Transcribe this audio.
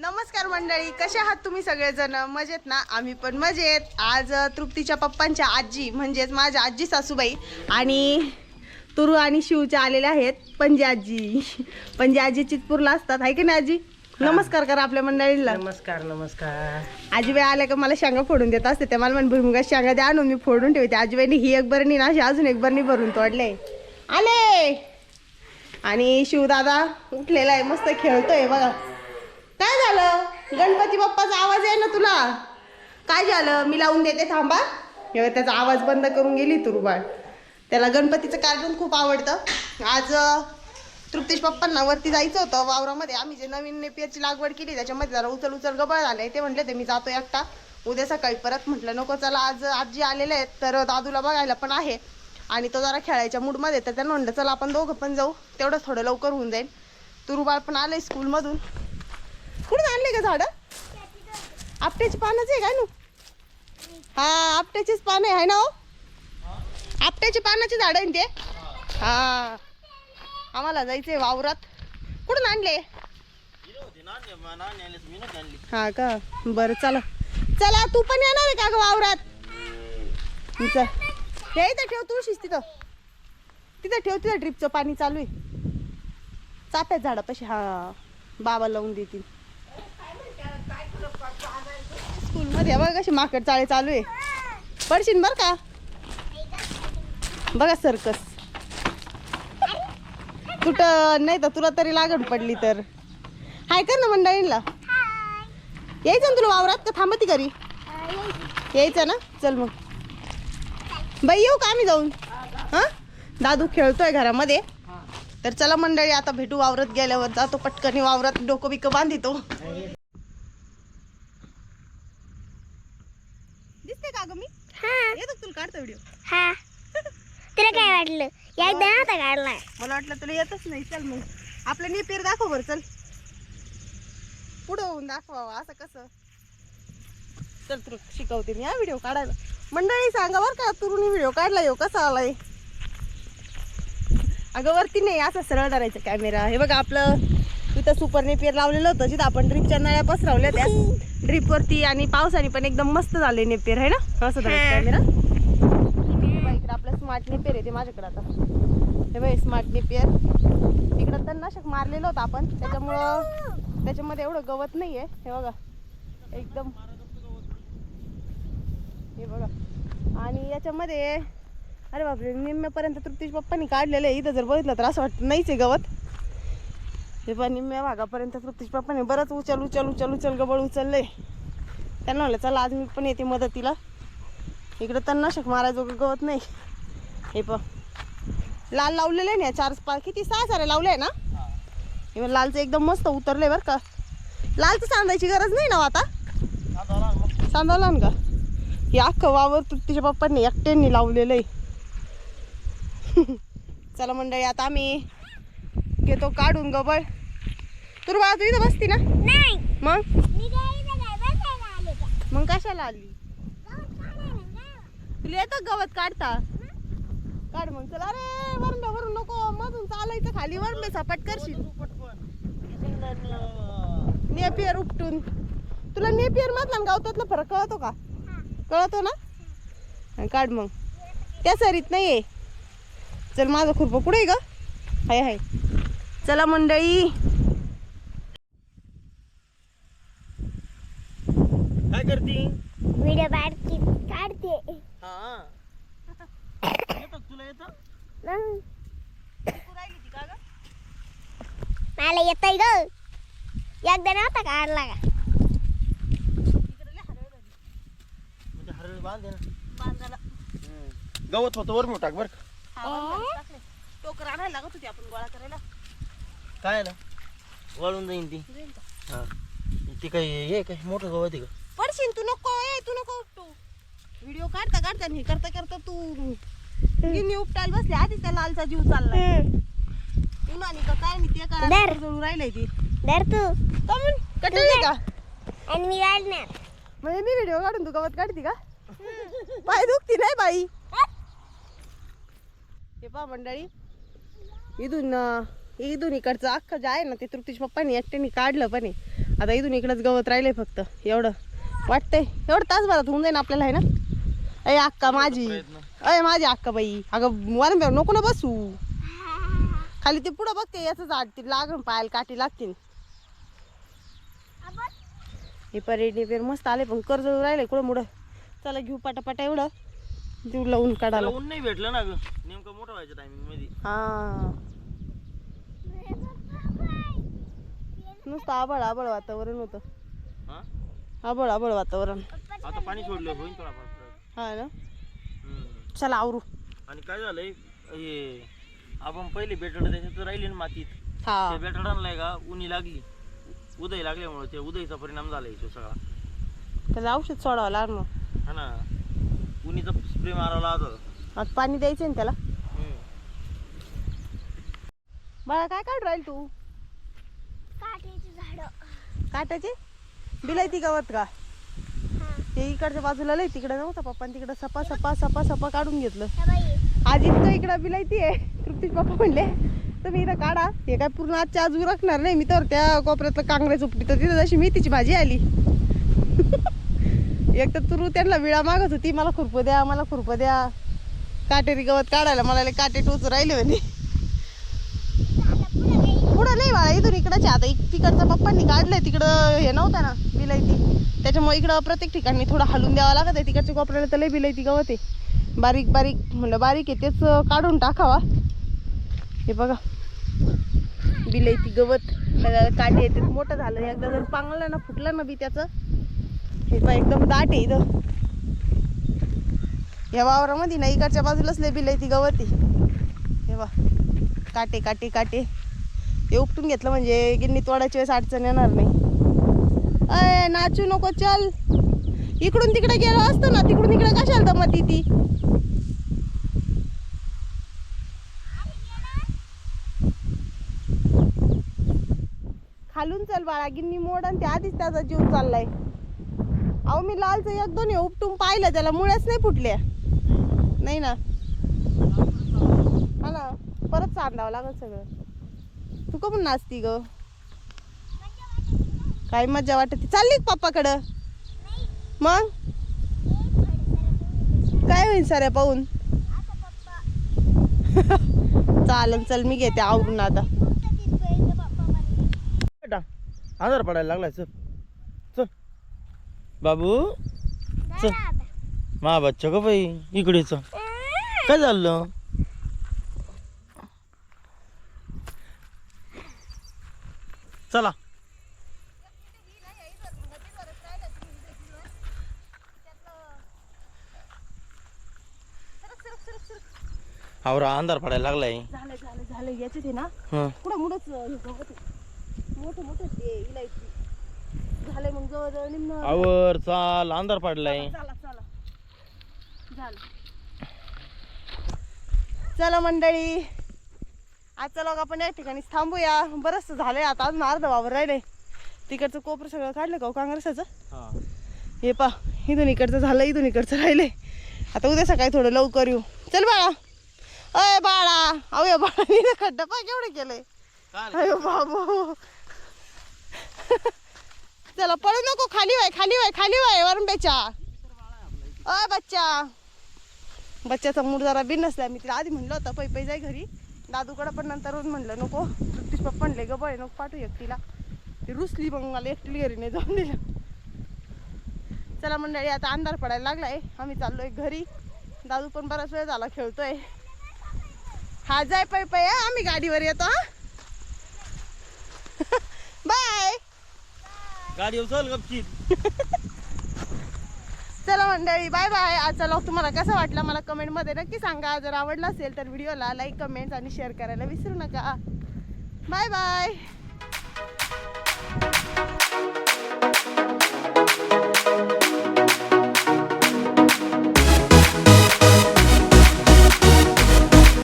नमस्कार मंडळी कसे आहात तुम्ही सगळेजण? मजेत ना? आम्ही पण मजेत. आज तृप्तीच्या पप्पांच्या आजी म्हणजेच माझ्या आजी सासूबाई आणि तुरू आणि शिवच्या आलेल्या आहेत पणजी आजी. पणजी आजी चितपूरला असतात आहे की नाही आजी? नमस्कार करा आपल्या मंडळीला नमस्कार नमस्कार. आजीबाई आल्या का मला शेंगा फोडून देत असते त्या मला म्हण भुईमुगा शेंगा द्या आणून मी फोडून ठेवते. आजीबाईने ही एक बरणी ना अशी अजून एक बरणी भरून तोडले. आले! आणि शिवदादा उठलेला आहे मस्त खेळतोय बघा. काय झालं? गणपती बाप्पाचा आवाज आहे ना तुला? काय झालं? मी लावून देते थांबा. त्याचा आवाज बंद करून गेली तुरुबाळ त्याला गणपतीचं कार्टून खूप आवडतं. आज तृप्तेश तृप्तीश पप्पांना वरती जायचं होतं वावरामध्ये. आम्ही जे नवीन नेपियाची लागवड केली त्याच्यामध्ये जरा उचल उचल गबळ झालंय. ते म्हटले ते मी जातो एकटा उद्या सकाळी परत. म्हटलं नको चला आज आजी आलेले आहेत तर दादूला बघायला पण आहे. आणि तो जरा खेळायच्या मूडमध्ये तर त्यांना म्हटलं चला आपण दोघं पण जाऊ. तेवढं थोडं लवकर होऊन जाईल. तुरुबाळ पण आलंय स्कूलमधून कुठून आणले का झाडं? आपट्याची पानच आहे काय नू? हा आपट्याचीच पानं आहे ना हो? आपट्याची पानाची झाड आहे ना ते? हा. आम्हाला जायचंय वावरात. कुठून आणले? हा का? बरं चला. चला तू पण येणार आहे का ग वावरात? हे इथं ठेव तुळशीच तिथं. तिथं ठेव तिथं ड्रिपचं पाणी चालू आहे. चाफ्यात झाडापाशी हा. बाबा लावून देतील. स्कूलमध्ये. बघा कशी माकड चाळे चालू आहे. पडशील बर का? बघा सर्कस कुठं नाही तर तुला तरी लागण पडली तर. हाय कर ना मंडळींना यायचं ना तुला वावरात का? थांबती घरी. यायचं ना? चल मग. बाई येऊ का आम्ही जाऊन? हा? दादू खेळतोय घरामध्ये. तर चला मंडळी आता भेटू वावरत गेल्यावर. जातो पटकन. वावरात डोकं बिकं बांधितो. दिसते का ग मी? येतो का तुला काढतो व्हिडिओ हा. तुला काय वाटलं? एकदा नव्हता काढला. मला वाटलं तुला येतच नाही. चल मग. आपलं नेपेर दाखव बरं चल. पुढं होऊन दाखवावं असं कसं. चल तुला शिकवते मी हा व्हिडिओ काढायला. मंडळी सांगा बरं का तुरुनी व्हिडिओ काढला येऊ कसा आलाय? अगं वरती नाही असं सरळ धरायचं कॅमेरा हे बघा आपलं इथं सुपर नेपियर लावलेलं होतं. जिथं आपण ड्रीपच्या नळ्या पसरवल्या त्या ड्रीप वरती आणि पावसाने पण एकदम मस्त झाले नेपियर आहे ना? असं कॅमेरा इकडे आपलं स्मार्ट नेपियर आहे ते माझ्याकडे आता. हे बघ स्मार्ट नेपियर इकडं तणनाशक मारलेलं होतं आपण. त्याच्यामुळं त्याच्यामध्ये एवढं गवत नाही आहे हे बघा. एकदम. हे बघा. आणि याच्यामध्ये अरे बापरे निम्म्यापर्यंत तृप्तीश पप्पांनी काढलेलं आहे. इथं जर बघितलं तर असं वाटतं नाहीच आहे गवत. हे पण निम्म्या भागापर्यंत तृप्तीश पप्पाने बरंच उचल उचल उचल उचल गबळ आहे त्यांना म्हणलं चला आज मी पण येते मदतीला. इकडं तणनाशक मारायचं गवत नाही. हे पण लाल लावलेले ना चार पाच किती? सहा सारे लावले आहे ना? हे पण लालचं एकदम मस्त उतरले बरं का. लालचं सांधायची गरज नाही ना हो आता? सांधावला ना का? हे अख्खं वावर तुझ्या पप्पांनी एकट्यांनी लावलेलं आहे चला मंडळी आता आम्ही घेतो काढून गबळ तुर तू इथं बसती ना? नाही. मग? मग कशाला आली. तुला येतं गवत काढता? काढ मग चला. अरे वरंबे वरून नको. मधून चालायचं खाली. वरंबे सपाट करशील. नेपियर उपटून. तुला नेपियर मधला गावतातला फरक कळतो का? कळतो ना? हा, काढ मग. त्या सरीत नाही आहे चल माझं खुरपं पुढे आहे ग. हाय हाय. चला मंडळी. काय करती? व्हिडिओ बारकी काढते. हा. येतं तुला येतं? मग. मला येतय ग. एकदा नव्हता काढला का? म्हणजे हरळ बांध दे ना. हम्म. गवत होतं वर टाक बर टोकर आणायला लागत होती आपण गोळा करायला. काय ना? वाळून जाईन ती. हा. ती काय हे काय मोठं गवत आहे का? पडशील तू नको ए तू नको उपटू. व्हिडिओ काढता काढता आणि हे करता करता तू गिन्नी उपटायला बसले. आधीच त्या लालचा जीव चाललाय. उन्हाने का काय नाही ते धर. काय राहिलंय ते. धर तू. कमून कटली का? आणि मी म्हणजे मी व्हिडिओ काढून तू गवत काढती का? पाय दुखती नाही बाई. हे पहा मंडळी इथून अं, इथून इकडचं अख्खं जे आहे ना ते तृप्तीश पप्पानी एकट्याने काढलं पण आहे आता इथून इकडंच गवत राहिलंय फक्त. एवढं वाटतंय. एवढं तासभरात होऊन जाईन आपल्याला आहे ना? अय अक्का माझी. अय माझी अक्का बाई. अगं वारंवार नको ना बसू. खाली ते पुढं बघते याचं झाड ते लागून पायाला काठी लागतील. हे परेड पेर मस्त आले पण कर्ज राहिले कुठं मुडं चला घेऊ पटापटा एवढं. देऊ लावून काढायला. ऊन नाही भेटलं ना ग. नेमकं मोठं व्हायच्या टायमिंगमध्ये. हा. नुसतं आबळ आबळ वातावरण होतं. हा? आबळ आबळ वातावरण. आता पाणी सोडलं होईल थोडा हा ना? चला आवरू. आणि काय झालंय हे आपण पहिले बेटड त्याच्यात राहिली ना मातीत. हा. त्या बेटाडांना का उन्ही लागली. उदय लागल्यामुळे ते उदयचा परिणाम झाला तो सगळा. त्याला औषध सोडावं लागणार मग हा ना. उन्हीचा स्प्रे मारावा लागत आता पाणी द्यायचं ना त्याला. बाळा काय काढ राहील तू? काटाचे बिलायती गवत का? ते इकडच्या बाजूला लय तिकडे नव्हता पप्पा तिकडे सपा सपा सपा सपा काढून घेतलं. आज इतकं इकडं बिलायती आहे. तृप्तीश पप्पा म्हणले तुम्ही इथं काढा. हे काय पूर्ण आजच्या आज उरकणार नाही. मी तर त्या कोपऱ्यातलं काँग्रेस उपटी तर तिथं जशी मेथीची भाजी आली. एक तर तुरू त्यांना विळा मागत होती. मला खुरप द्या मला खुरप द्या. काटेरी गवत काढायला मला काटे टोच राहिले म्हणे. पुढं नाही बाळा इथून इकडंच आहे. आता तिकडचं पप्पांनी काढलंय तिकडं हे नव्हतं ना बिलायती. त्याच्यामुळे इकडं प्रत्येक ठिकाणी थोडं हलून द्यावं लागत आहे. तिकडच्या कोपऱ्याला तर लय बिलायती गवत आहे. बारीक बारीक म्हणलं बारीक आहे तेच काढून टाकावा. हे बघा. बिलायती गवत. काटे येते मोठं झालं. एकदा जर पांगलं ना फुटलं ना बी त्याचं. हे पण एकदम दाट आहे इथं. या वावरामध्ये ना इकडच्या बाजूलाच लय बिलायती गवत आहे. हे बा काटे काटे काटे. ते उपटून घेतलं म्हणजे गिन्नी तोडायची वेळेस अडचण येणार नाही. अय नाचू नको चल. इकडून तिकडे गेलो असतो ना तिकडून इकडे कशाला मग ती? खालून चल बाळा गिन्नी मोड आणि ते आधीच त्याचा जीव चाललाय. अहो मी लालचं एक दोन उपटून पाहिलं त्याला मुळ्याच नाही फुटल्या. नाही ना? हा ना? परत सांधावं लागल सगळं. तू का पण नाचती ग? काय मजा वाटते? चालली का पप्पाकडं? मग? काय होईल साऱ्या पाहून? चालन चल मी घेते आवरून आता. बेटा आधार पडायला लागलाय चल. चल. बाबू चल. मा बच्चा का बाई इकडे चल. काय झालं? चला. आवरा अंधार पडायला लागलाय. झालं झालं झालं. याचे ते ना हं. पुढं मुडच मोठं मोठं ते इलायची. झालंय मग जवळजवळ निम्न. आवर चाल अंधार पडलाय. चला चला. झालं. चला मंडळी. आजचा लोक आपण या ठिकाणी थांबूया. बरंच झालंय आता. अजून अर्ध वावर राहिले तिकडचं कोपरं सगळं काढलं का हो काँग्रेसाचं? हा. पा इथून इकडचं झालं इथून इकडचं राहिले आता उद्या सकाळी थोडं लवकर येऊ. चल बाळा. अय बाळा. अहो या बाळाने खड्डा पा केवढे केलंय अयो बाबू. चला पळू नको. खाली वाय खाली वाय खाली वाय वरंब्याच्या अय बच्चा. बच्चाचा मूड जरा बिनसला मी तिला आधी म्हणलं होतं पै पै जाय घरी. दादूकडं पण नंतर म्हणलं नको तृप्तीश पप्पा म्हणले ग बळ नको पाठवू एकटीला ती रुसली मग मला एकटीला घरी नाही जाऊन दिलं. चला मंडळी आता अंधार पडायला लागलाय. आम्ही चाललोय घरी. दादू पण बराच वेळ झाला खेळतोय. हा जाय पै पै आम्ही गाडीवर येतो बाय. गाडी चल गपचीत चला मंडळी बाय बाय आजचा लॉग तुम्हाला कसा वाटला मला कमेंटमध्ये नक्की सांगा. जर आवडला असेल तर व्हिडिओला लाईक कमेंट आणि शेअर करायला विसरू नका. Bye bye